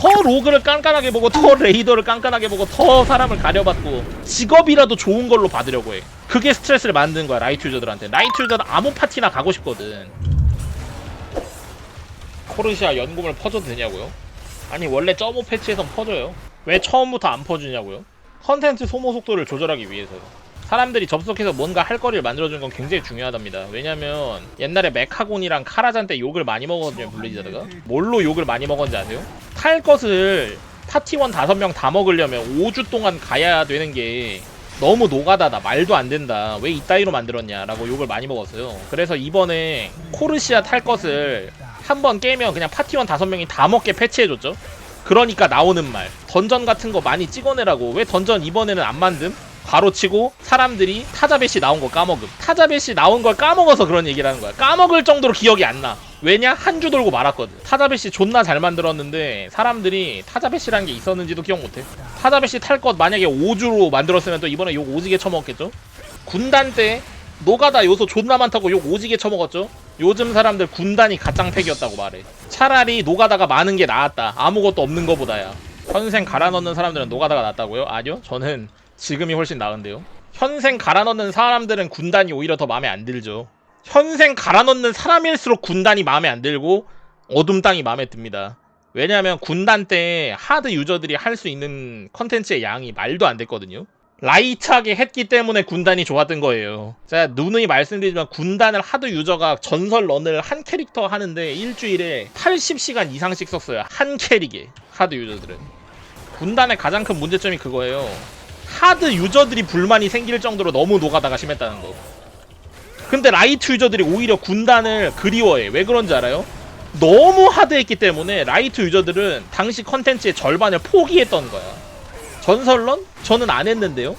더 로그를 깐깐하게 보고 더 레이더를 깐깐하게 보고 더 사람을 가려받고 직업이라도 좋은 걸로 받으려고 해 그게 스트레스를 만드는 거야 라이트 유저들한테 라이트 유저는 아무 파티나 가고 싶거든 코르시아 연금을 퍼줘도 되냐고요? 아니 원래 점오 패치에선 퍼줘요 왜 처음부터 안 퍼주냐고요? 컨텐츠 소모 속도를 조절하기 위해서요 사람들이 접속해서 뭔가 할 거리를 만들어주는 건 굉장히 중요하답니다. 왜냐면 옛날에 메카곤이랑 카라잔 때 욕을 많이 먹었거든요, 블리자드가. 뭘로 욕을 많이 먹었는지 아세요? 탈 것을 파티원 5명 다 먹으려면 5주 동안 가야 되는 게 너무 노가다다, 말도 안 된다, 왜 이따위로 만들었냐라고 욕을 많이 먹었어요. 그래서 이번에 코르시아 탈 것을 한 번 깨면 그냥 파티원 5명이 다 먹게 패치해줬죠. 그러니까 나오는 말. 던전 같은 거 많이 찍어내라고. 왜 던전 이번에는 안 만듦? 바로 치고 사람들이 타자벳이 나온 거 까먹음. 타자벳이 나온 걸 까먹어서 그런 얘기를 하는 거야. 까먹을 정도로 기억이 안나 왜냐? 한 주 돌고 말았거든 타자벳이 존나 잘 만들었는데 사람들이 타자벳이라는 게 있었는지도 기억 못해 타자벳이 탈것 만약에 5주로 만들었으면 또 이번에 욕 오지게 처먹겠죠 군단 때 노가다 요소 존나 많다고 욕 오지게 처먹었죠 요즘 사람들 군단이 가짱팩이었다고 말해 차라리 노가다가 많은 게 나았다 아무것도 없는 거보다야 현생 갈아 넣는 사람들은 노가다가 낫다고요? 아니요 저는 지금이 훨씬 나은데요. 현생 갈아 넣는 사람들은 군단이 오히려 더 마음에 안 들죠. 현생 갈아 넣는 사람일수록 군단이 마음에 안 들고 어둠 땅이 마음에 듭니다. 왜냐하면 군단 때 하드 유저들이 할 수 있는 컨텐츠의 양이 말도 안 됐거든요. 라이트하게 했기 때문에 군단이 좋았던 거예요. 제가 누누이 말씀드리지만 군단을 하드 유저가 전설 런을 한 캐릭터 하는데 일주일에 80시간 이상씩 썼어요. 한 캐릭에 하드 유저들은. 군단의 가장 큰 문제점이 그거예요. 하드 유저들이 불만이 생길 정도로 너무 노가다가 심했다는 거. 근데 라이트 유저들이 오히려 군단을 그리워해. 왜 그런지 알아요? 너무 하드했기 때문에 라이트 유저들은 당시 컨텐츠의 절반을 포기했던 거야. 전설론? 저는 안 했는데요.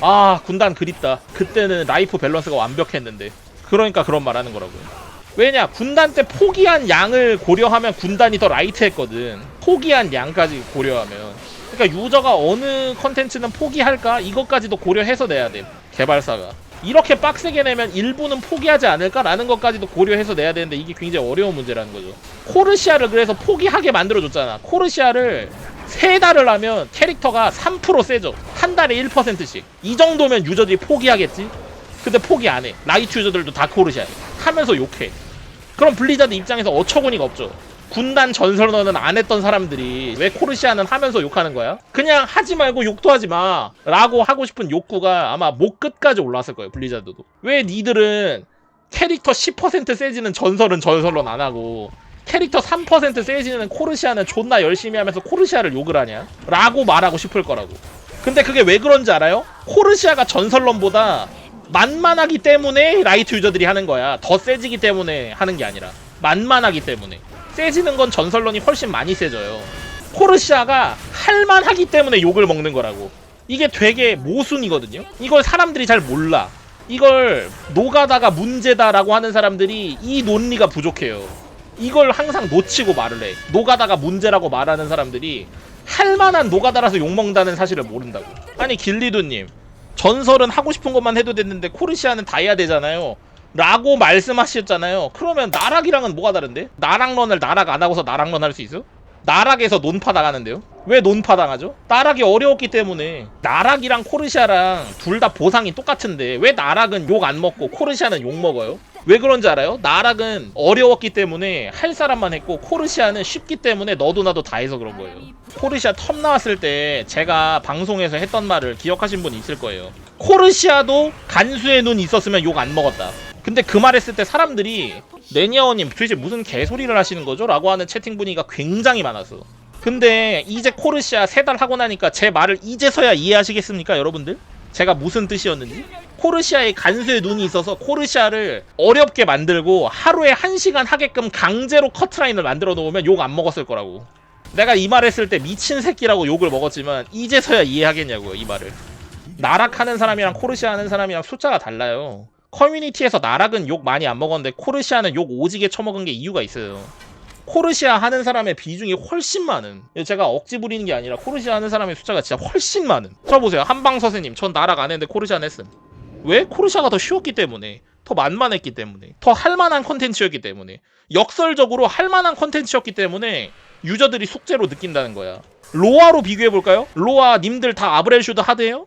아, 군단 그립다. 그때는 라이프 밸런스가 완벽했는데. 그러니까 그런 말 하는 거라고요. 왜냐, 군단 때 포기한 양을 고려하면 군단이 더 라이트했거든. 포기한 양까지 고려하면. 그러니까 유저가 어느 컨텐츠는 포기할까 이것까지도 고려해서 내야 돼 개발사가 이렇게 빡세게 내면 일부는 포기하지 않을까라는 것까지도 고려해서 내야 되는데 이게 굉장히 어려운 문제라는 거죠. 코르시아를 그래서 포기하게 만들어줬잖아. 코르시아를 세 달을 하면 캐릭터가 3% 세져 한 달에 1%씩. 이 정도면 유저들이 포기하겠지? 근데 포기 안 해. 라이트 유저들도 다 코르시아 하면서 욕해. 그럼 블리자드 입장에서 어처구니가 없죠 군단 전설너는 안 했던 사람들이 왜 코르시아는 하면서 욕하는 거야? 그냥 하지 말고 욕도 하지 마 라고 하고 싶은 욕구가 아마 목 끝까지 올라왔을 거예요 블리자드도 왜 니들은 캐릭터 10% 세지는 전설은 전설론 안 하고 캐릭터 3% 세지는 코르시아는 존나 열심히 하면서 코르시아를 욕을 하냐? 라고 말하고 싶을 거라고 근데 그게 왜 그런지 알아요? 코르시아가 전설론보다 만만하기 때문에 라이트 유저들이 하는 거야 더 세지기 때문에 하는 게 아니라 만만하기 때문에 세지는 건 전설론이 훨씬 많이 세져요. 코르시아가 할만하기 때문에 욕을 먹는 거라고. 이게 되게 모순이거든요. 이걸 사람들이 잘 몰라. 이걸 노가다가 문제다라고 하는 사람들이 이 논리가 부족해요. 이걸 항상 놓치고 말을 해. 노가다가 문제라고 말하는 사람들이 할만한 노가다라서 욕먹는다는 사실을 모른다고. 아니 길리두님 전설은 하고 싶은 것만 해도 됐는데 코르시아는 다 해야 되잖아요. 라고 말씀하셨잖아요. 그러면 나락이랑은 뭐가 다른데? 나락런을 나락 안 하고서 나락런 할 수 있어? 나락에서 논파 당하는데요? 왜 논파 당하죠? 나락이 어려웠기 때문에 나락이랑 코르시아랑 둘 다 보상이 똑같은데 왜 나락은 욕 안 먹고 코르시아는 욕 먹어요? 왜 그런지 알아요? 나락은 어려웠기 때문에 할 사람만 했고 코르시아는 쉽기 때문에 너도 나도 다 해서 그런 거예요. 코르시아 텀 나왔을 때 제가 방송에서 했던 말을 기억하신 분 있을 거예요. 코르시아도 간수의 눈 있었으면 욕 안 먹었다. 근데 그 말 했을 때 사람들이 레니아워님 도대체 무슨 개소리를 하시는 거죠? 라고 하는 채팅 분위기가 굉장히 많았어. 근데 이제 코르시아 세 달 하고 나니까 제 말을 이제서야 이해하시겠습니까 여러분들? 제가 무슨 뜻이었는지? 코르시아에 간수의 눈이 있어서 코르시아를 어렵게 만들고 하루에 한 시간 하게끔 강제로 커트라인을 만들어 놓으면 욕 안 먹었을 거라고. 내가 이 말 했을 때 미친 새끼라고 욕을 먹었지만 이제서야 이해하겠냐고요 이 말을. 나락하는 사람이랑 코르시아 하는 사람이랑 숫자가 달라요. 커뮤니티에서 나락은 욕 많이 안 먹었는데 코르시아는 욕 오지게 처먹은 게 이유가 있어요. 코르시아 하는 사람의 비중이 훨씬 많은 제가 억지 부리는 게 아니라 코르시아 하는 사람의 숫자가 진짜 훨씬 많은 저 보세요 한방 선생님 전 나락 안 했는데 코르시아 했음 왜? 코르시아가 더 쉬웠기 때문에 더 만만했기 때문에 더 할만한 컨텐츠였기 때문에 역설적으로 할만한 컨텐츠였기 때문에 유저들이 숙제로 느낀다는 거야. 로아로 비교해 볼까요? 로아 님들 다 아브렐슈드 하드예요?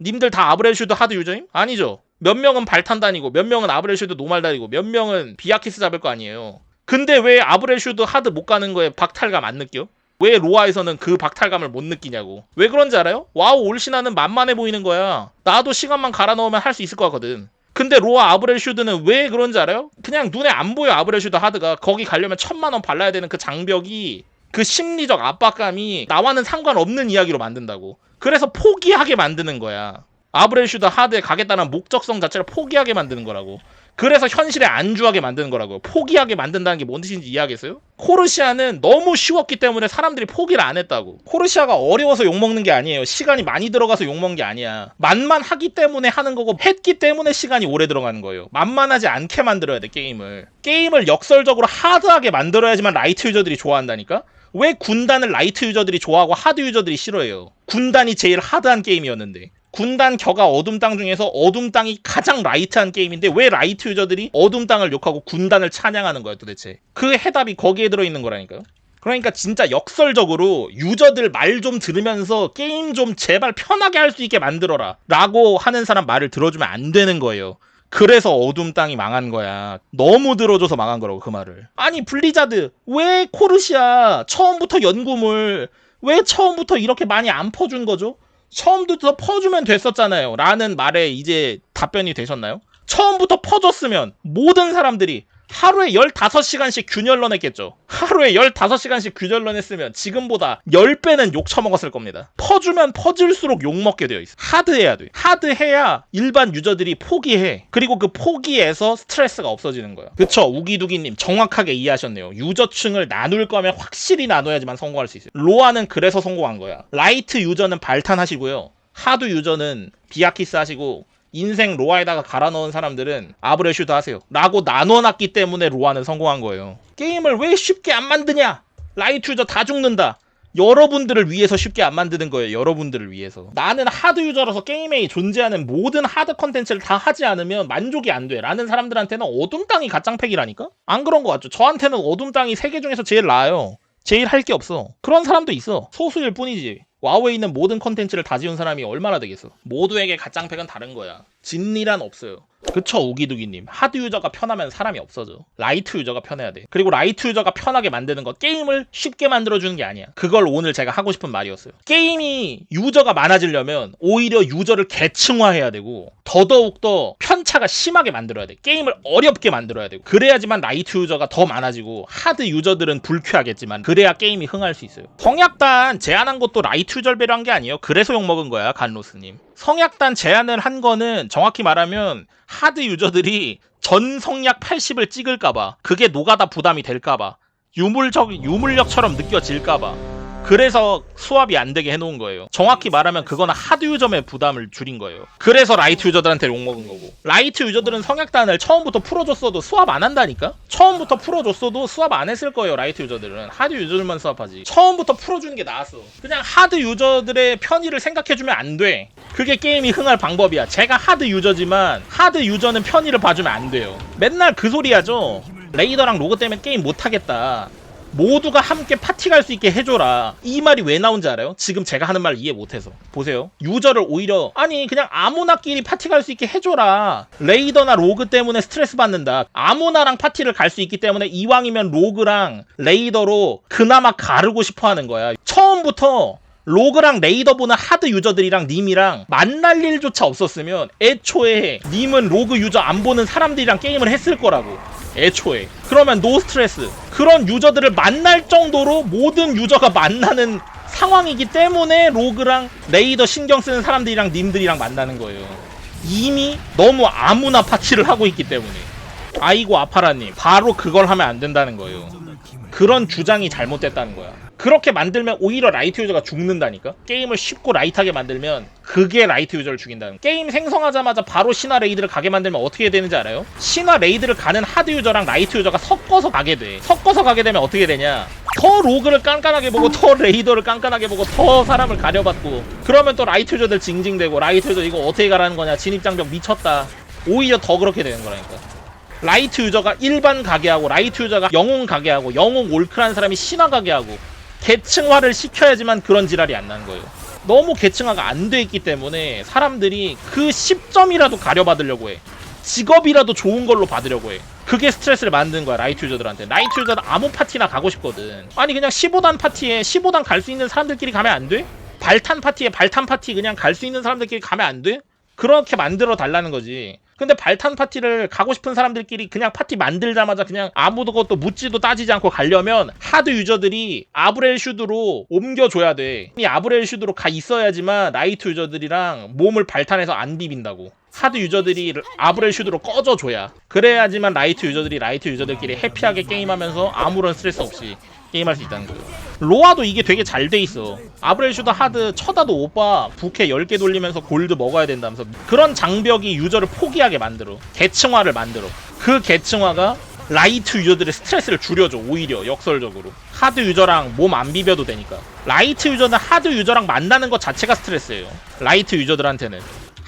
님들 다 아브렐슈드 하드 유저임? 아니죠. 몇 명은 발탄 다니고 몇 명은 아브렐슈드 노말 다니고 몇 명은 비아키스 잡을 거 아니에요. 근데 왜 아브렐슈드 하드 못 가는 거에 박탈감 안 느껴? 왜 로아에서는 그 박탈감을 못 느끼냐고. 왜 그런지 알아요? 와우 올신하는 만만해 보이는 거야. 나도 시간만 갈아 넣으면 할 수 있을 것 같거든. 근데 로아 아브렐슈드는 왜 그런지 알아요? 그냥 눈에 안 보여 아브렐슈드 하드가 거기 가려면 천만 원 발라야 되는 그 장벽이 그 심리적 압박감이 나와는 상관없는 이야기로 만든다고. 그래서 포기하게 만드는 거야. 아브렐슈드 하드에 가겠다는 목적성 자체를 포기하게 만드는 거라고. 그래서 현실에 안주하게 만드는 거라고요. 포기하게 만든다는 게 뭔 뜻인지 이해하겠어요? 코르시아는 너무 쉬웠기 때문에 사람들이 포기를 안 했다고. 코르시아가 어려워서 욕먹는 게 아니에요. 시간이 많이 들어가서 욕먹는 게 아니야. 만만하기 때문에 하는 거고 했기 때문에 시간이 오래 들어가는 거예요. 만만하지 않게 만들어야 돼, 게임을. 게임을 역설적으로 하드하게 만들어야지만 라이트 유저들이 좋아한다니까? 왜 군단을 라이트 유저들이 좋아하고 하드 유저들이 싫어해요? 군단이 제일 하드한 게임이었는데. 군단 격아 어둠 땅 중에서 어둠 땅이 가장 라이트한 게임인데 왜 라이트 유저들이 어둠 땅을 욕하고 군단을 찬양하는 거야 도대체? 그 해답이 거기에 들어 있는 거라니까요. 그러니까 진짜 역설적으로 유저들 말 좀 들으면서 게임 좀 제발 편하게 할 수 있게 만들어라 라고 하는 사람 말을 들어주면 안 되는 거예요. 그래서 어둠 땅이 망한 거야. 너무 들어줘서 망한 거라고 그 말을. 아니 블리자드 왜 코르시아 처음부터 연구물 왜 처음부터 이렇게 많이 안 퍼준 거죠? 처음부터 퍼주면 됐었잖아요. 라는 말에 이제 답변이 되셨나요? 처음부터 퍼줬으면 모든 사람들이 하루에 15시간씩 균열런 했겠죠. 하루에 15시간씩 균열런 했으면 지금보다 10배는 욕 처먹었을 겁니다. 퍼주면 퍼질수록 욕먹게 되어 있어. 하드해야 돼. 하드해야 일반 유저들이 포기해. 그리고 그 포기에서 스트레스가 없어지는 거야. 그쵸, 우기두기님 정확하게 이해하셨네요. 유저층을 나눌 거면 확실히 나눠야지만 성공할 수 있어요. 로아는 그래서 성공한 거야. 라이트 유저는 발탄하시고요. 하드 유저는 비아키스 하시고 인생 로아에다가 갈아 넣은 사람들은 아브레슈드 하세요. 라고 나눠놨기 때문에 로아는 성공한 거예요. 게임을 왜 쉽게 안 만드냐? 라이트 유저 다 죽는다. 여러분들을 위해서 쉽게 안 만드는 거예요. 여러분들을 위해서. 나는 하드 유저라서 게임에 존재하는 모든 하드 컨텐츠를 다 하지 않으면 만족이 안 돼. 라는 사람들한테는 어둠 땅이 가짱 팩이라니까? 안 그런 거 같죠? 저한테는 어둠 땅이 세계 중에서 제일 나아요. 제일 할 게 없어. 그런 사람도 있어. 소수일 뿐이지. 와우에 있는 모든 컨텐츠를 다 지은 사람이 얼마나 되겠어. 모두에게 가짱팩은 다른 거야. 진리란 없어요. 그쵸 우기두기님. 하드 유저가 편하면 사람이 없어져. 라이트 유저가 편해야 돼. 그리고 라이트 유저가 편하게 만드는 거 게임을 쉽게 만들어주는 게 아니야. 그걸 오늘 제가 하고 싶은 말이었어요. 게임이 유저가 많아지려면 오히려 유저를 계층화해야 되고 더더욱더 편차가 심하게 만들어야 돼. 게임을 어렵게 만들어야 되고. 그래야지만 라이트 유저가 더 많아지고 하드 유저들은 불쾌하겠지만 그래야 게임이 흥할 수 있어요. 성약단 제안한 것도 라이트 유저를 배려한 게 아니에요. 그래서 욕먹은 거야 간로스님 성약단 제안을 한 거는 정확히 말하면 하드 유저들이 전 성약 80을 찍을까봐 그게 노가다 부담이 될까봐 유물적 유물력처럼 느껴질까봐 그래서 수압이 안 되게 해놓은 거예요. 정확히 말하면 그거는 하드 유저의 부담을 줄인 거예요. 그래서 라이트 유저들한테 욕먹은 거고. 라이트 유저들은 성약단을 처음부터 풀어줬어도 수압 안 한다니까? 처음부터 풀어줬어도 수압 안 했을 거예요, 라이트 유저들은. 하드 유저들만 수압하지. 처음부터 풀어주는 게 나았어. 그냥 하드 유저들의 편의를 생각해주면 안 돼. 그게 게임이 흥할 방법이야. 제가 하드 유저지만 하드 유저는 편의를 봐주면 안 돼요. 맨날 그 소리 하죠. 레이더랑 로그 때문에 게임 못하겠다. 모두가 함께 파티 갈 수 있게 해줘라. 이 말이 왜 나온지 알아요? 지금 제가 하는 말 이해 못해서. 보세요. 유저를 오히려, 아니, 그냥 아무나끼리 파티 갈 수 있게 해줘라. 레이더나 로그 때문에 스트레스 받는다. 아무나랑 파티를 갈 수 있기 때문에 이왕이면 로그랑 레이더로 그나마 가르고 싶어 하는 거야. 처음부터 로그랑 레이더 보는 하드 유저들이랑 님이랑 만날 일조차 없었으면 애초에 님은 로그 유저 안 보는 사람들이랑 게임을 했을 거라고. 애초에. 그러면 노 스트레스. 그런 유저들을 만날 정도로 모든 유저가 만나는 상황이기 때문에 로그랑 레이더 신경 쓰는 사람들이랑 님들이랑 만나는 거예요. 이미 너무 아무나 파티를 하고 있기 때문에. 아이고 아파라님. 바로 그걸 하면 안 된다는 거예요. 그런 주장이 잘못됐다는 거야. 그렇게 만들면 오히려 라이트 유저가 죽는다니까? 게임을 쉽고 라이트하게 만들면 그게 라이트 유저를 죽인다는. 게임 생성하자마자 바로 신화 레이드를 가게 만들면 어떻게 되는지 알아요? 신화 레이드를 가는 하드 유저랑 라이트 유저가 섞어서 가게 돼. 섞어서 가게 되면 어떻게 되냐? 더 로그를 깐깐하게 보고 더 레이더를 깐깐하게 보고 더 사람을 가려받고 그러면 또 라이트 유저들 징징대고 라이트 유저 이거 어떻게 가라는 거냐 진입장벽 미쳤다 오히려 더 그렇게 되는 거라니까 라이트 유저가 일반 가게하고 라이트 유저가 영웅 가게하고 영웅 올크라는 사람이 신화 가게하고 계층화를 시켜야지만 그런 지랄이 안 나는 거예요. 너무 계층화가 안 돼 있기 때문에 사람들이 그 10점이라도 가려받으려고 해. 직업이라도 좋은 걸로 받으려고 해. 그게 스트레스를 만드는 거야 라이트 유저들한테. 라이트 유저는 아무 파티나 가고 싶거든. 아니 그냥 15단 파티에 15단 갈 수 있는 사람들끼리 가면 안 돼? 발탄 파티에 발탄 파티 그냥 갈 수 있는 사람들끼리 가면 안 돼? 그렇게 만들어 달라는 거지. 근데 발탄 파티를 가고 싶은 사람들끼리 그냥 파티 만들자마자 그냥 아무도 것도 묻지도 따지지 않고 가려면 하드 유저들이 아브렐 슈드로 옮겨줘야 돼. 이 아브렐 슈드로 가 있어야지만 라이트 유저들이랑 몸을 발탄해서 안 비빈다고. 하드 유저들이 아브렐 슈드로 꺼져줘야. 그래야지만 라이트 유저들이 라이트 유저들끼리 해피하게 게임하면서 아무런 스트레스 없이 게임할 수 있다는 거예요. 로아도 이게 되게 잘 돼 있어. 아브렐 슈드 하드 쳐다도 오빠 부캐 10개 돌리면서 골드 먹어야 된다면서 그런 장벽이 유저를 포기하게 만들어. 계층화를 만들어. 그 계층화가 라이트 유저들의 스트레스를 줄여줘 오히려 역설적으로 하드 유저랑 몸 안 비벼도 되니까 라이트 유저는 하드 유저랑 만나는 것 자체가 스트레스예요 라이트 유저들한테는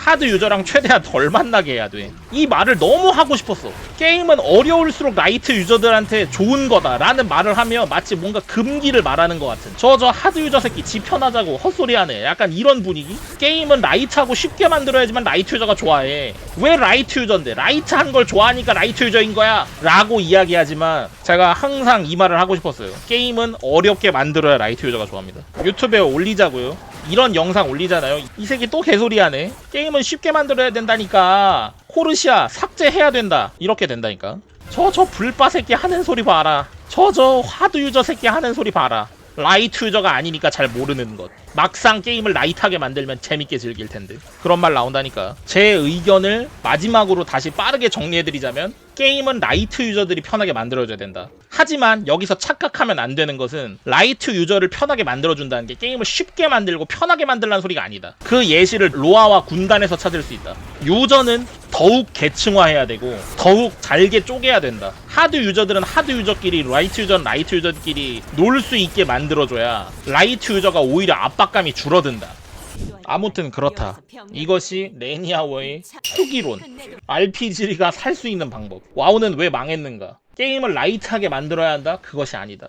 하드 유저랑 최대한 덜 만나게 해야 돼. 이 말을 너무 하고 싶었어. 게임은 어려울수록 라이트 유저들한테 좋은 거다라는 말을 하면 마치 뭔가 금기를 말하는 것 같은. 저저 하드 유저 새끼 지 편하자고 헛소리하네. 약간 이런 분위기? 게임은 라이트하고 쉽게 만들어야지만 라이트 유저가 좋아해. 왜 라이트 유저인데? 라이트한 걸 좋아하니까 라이트 유저인 거야. 라고 이야기하지만 제가 항상 이 말을 하고 싶었어요. 게임은 어렵게 만들어야 라이트 유저가 좋아합니다. 유튜브에 올리자고요. 이런 영상 올리잖아요. 이 새끼 또 개소리하네. 게임은 쉽게 만들어야 된다니까. 코르시아 삭제해야 된다. 이렇게 된다니까. 저 저 불바 새끼 하는 소리 봐라. 저저 하드 유저 새끼 하는 소리 봐라. 라이트 유저가 아니니까 잘 모르는 것. 막상 게임을 라이트하게 만들면 재밌게 즐길 텐데. 그런 말 나온다니까. 제 의견을 마지막으로 다시 빠르게 정리해드리자면 게임은 라이트 유저들이 편하게 만들어줘야 된다. 하지만 여기서 착각하면 안 되는 것은 라이트 유저를 편하게 만들어준다는 게 게임을 쉽게 만들고 편하게 만들라는 소리가 아니다. 그 예시를 로아와 군단에서 찾을 수 있다. 유저는 더욱 계층화해야 되고 더욱 잘게 쪼개야 된다. 하드 유저들은 하드 유저끼리 라이트 유저는 라이트 유저끼리 놀 수 있게 만들어줘야 라이트 유저가 오히려 압박감이 줄어든다. 아무튼 그렇다. 이것이 레니아워의 초기론. RPG가 살 수 있는 방법. 와우는 왜 망했는가? 게임을 라이트하게 만들어야 한다? 그것이 아니다.